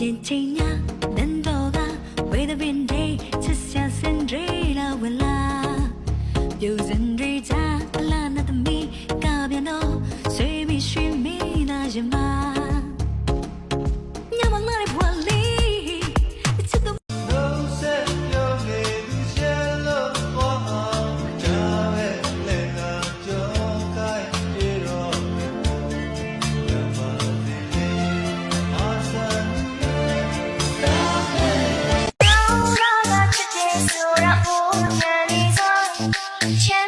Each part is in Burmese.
ရင်ချိန်ညာနန်းတော်ကဝေဒပင်ဒေးချစ်စရာစင်တွေလာဝလာပြူစ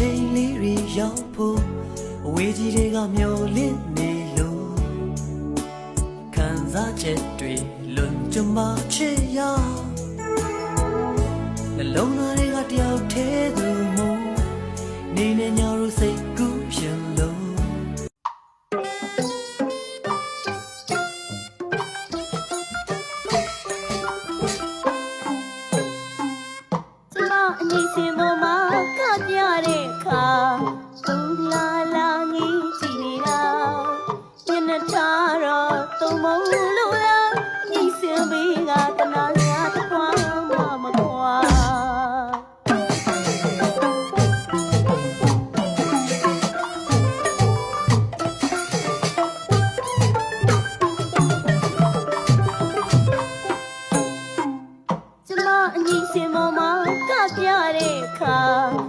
ချိန်လေးတွေရောက်ဖို့အဝေးကြီးတွေကမျောလင့်နေလို့ခံစားချက်တွေလွန်ကျမချစ်ရနှလုံးသားတွေကတယောက်တည်းသူမို့နေနေညတို့စိတ်ကူးရှင်လို့ကျမအငိမ့်စင်ပေါ်မှာ ထားတော့သုံးမလို့လားငိမ့်စင်ဘေးကတနာစရာတစ်ခွာမှမခွာကျမအညီစင်ပေါ်မှာကပြတဲ့အခါ